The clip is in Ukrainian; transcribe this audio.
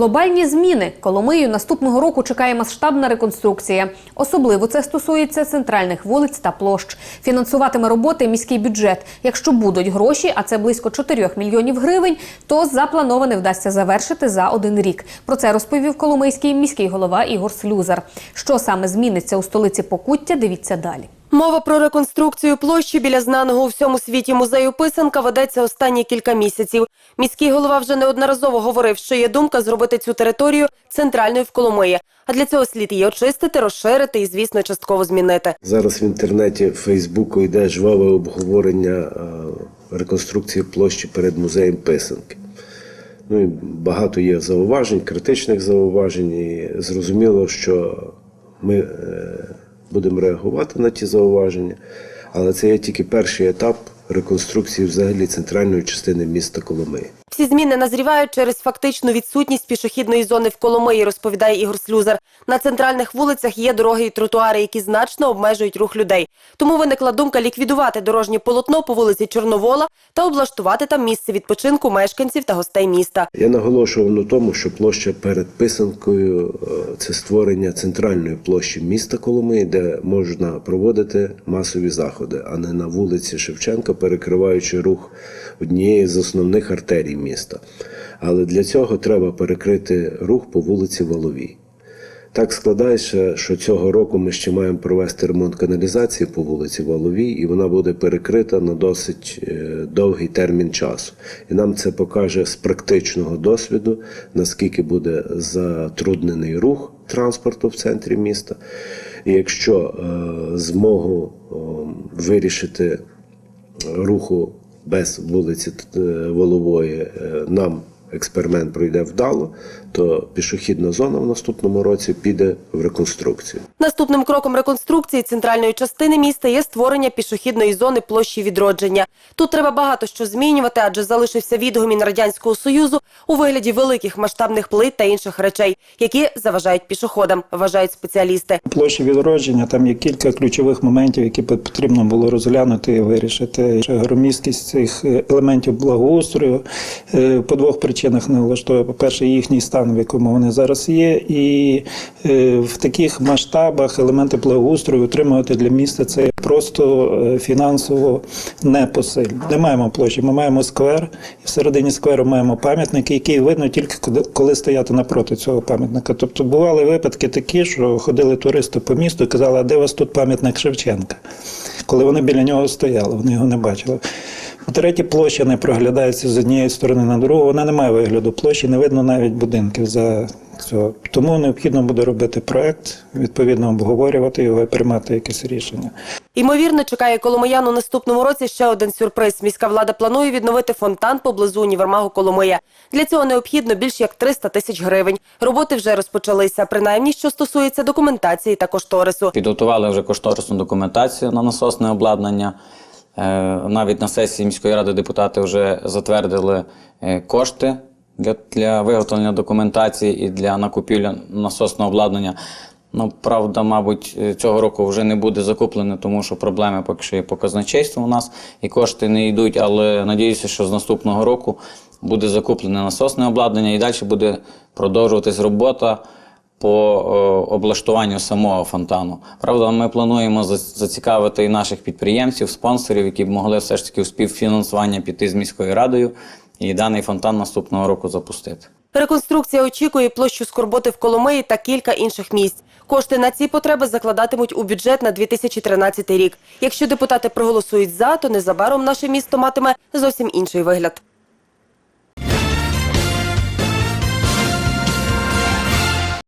Глобальні зміни Коломию наступного року чекає масштабна реконструкція. Особливо це стосується центральних вулиць та площ. Фінансуватиме роботи міський бюджет. Якщо будуть гроші, а це близько 4 мільйонів гривень, то заплановане вдасться завершити за один рік. Про це розповів коломийський міський голова Ігор Слюзар. Що саме зміниться у столиці Покуття? Дивіться далі. Мова про реконструкцію площі біля знаного у всьому світі музею писанка ведеться останні кілька місяців. Міський голова вже неодноразово говорив, що є думка зробити цю територію центральною в Коломиї. А для цього слід її очистити, розширити і, звісно, частково змінити. Зараз в інтернеті Фейсбуку йде жваве обговорення е, реконструкції площі перед музеєм писанки. Ну і багато є зауважень, критичних зауважень. І зрозуміло, що ми е, будемо реагувати на ті зауваження, але це є тільки перший етап реконструкції взагалі центральної частини міста Коломиї. Всі зміни назрівають через фактичну відсутність пішохідної зони в Коломиї, розповідає Ігор Слюзар. На центральних вулицях є дороги і тротуари, які значно обмежують рух людей. Тому виникла думка ліквідувати дорожнє полотно по вулиці Чорновола та облаштувати там місце відпочинку мешканців та гостей міста. Я наголошував на тому, що площа перед писанкою е, це створення центральної площі міста Коломиї, де можна проводити масові заходи, а не на вулиці Шевченка, перекриваючи рух однієї з основних артерій міста. Але для цього треба перекрити рух по вулиці Воловій. Так складається, що цього року ми ще маємо провести ремонт каналізації по вулиці Воловій, і вона буде перекрита на досить е, довгий термін часу. І нам це покаже з практичного досвіду, наскільки буде затруднений рух транспорту в центрі міста. І якщо е, змогу вирішити руху без вулиці е, Волової е, нам експеримент пройде вдало, то пішохідна зона в наступному році піде в реконструкцію. Наступним кроком реконструкції центральної частини міста є створення пішохідної зони площі відродження. Тут треба багато що змінювати, адже залишився відгомін радянського союзу у вигляді великих масштабних плит та інших речей, які заважають пішоходам, вважають спеціалісти. площі відродження там є кілька ключових моментів, які потрібно було розглянути і вирішити. Громісткість цих е, елементів благоустрою е, по двох причинах не влаштовує. По-перше, їхній стан, в якому вони зараз є, і е, в таких масштабах елементи благоустрою утримувати для міста це просто е, фінансово непосильно. Не маємо площі, ми маємо сквер, і всередині скверу маємо пам'ятник, який видно тільки коли стояти напроти цього пам'ятника. Тобто бували випадки такі, що ходили туристи по місту і казали, а де у вас тут пам'ятник Шевченка? Коли вони біля нього стояли, вони його не бачили. По-третє, площа не проглядається з однієї сторони на другу, вона не має вигляду площі, не видно навіть будинків за цього. Тому необхідно буде робити проект, відповідно обговорювати його і приймати якесь рішення. Ймовірно, чекає Коломиян у наступному році ще один сюрприз. Міська влада планує відновити фонтан поблизу універмагу Коломия. Для цього необхідно більш як 300 тисяч гривень. Роботи вже розпочалися, принаймні, що стосується документації та кошторису. Підготували вже кошторисну документацію на насосне обладнання. Е, Навіть на сесії міської ради депутати вже затвердили е, кошти для, для виготовлення документації і для накупівля насосного обладнання. Ну, правда, мабуть, е, цього року вже не буде закуплено, тому що проблеми поки що є по казначейству у нас і кошти не йдуть, але надіюся, що з наступного року буде закуплене насосне обладнання і далі буде продовжуватись робота по е, облаштуванню самого фонтану. Правда, ми плануємо зацікавити і наших підприємців, спонсорів, які б могли все ж таки в співфінансування піти з міською радою і даний фонтан наступного року запустити. Реконструкція очікує площу скорботи в Коломиї та кілька інших місць. Кошти на ці потреби закладатимуть у бюджет на 2013 рік. Якщо депутати проголосують за, то незабаром наше місто матиме зовсім інший вигляд.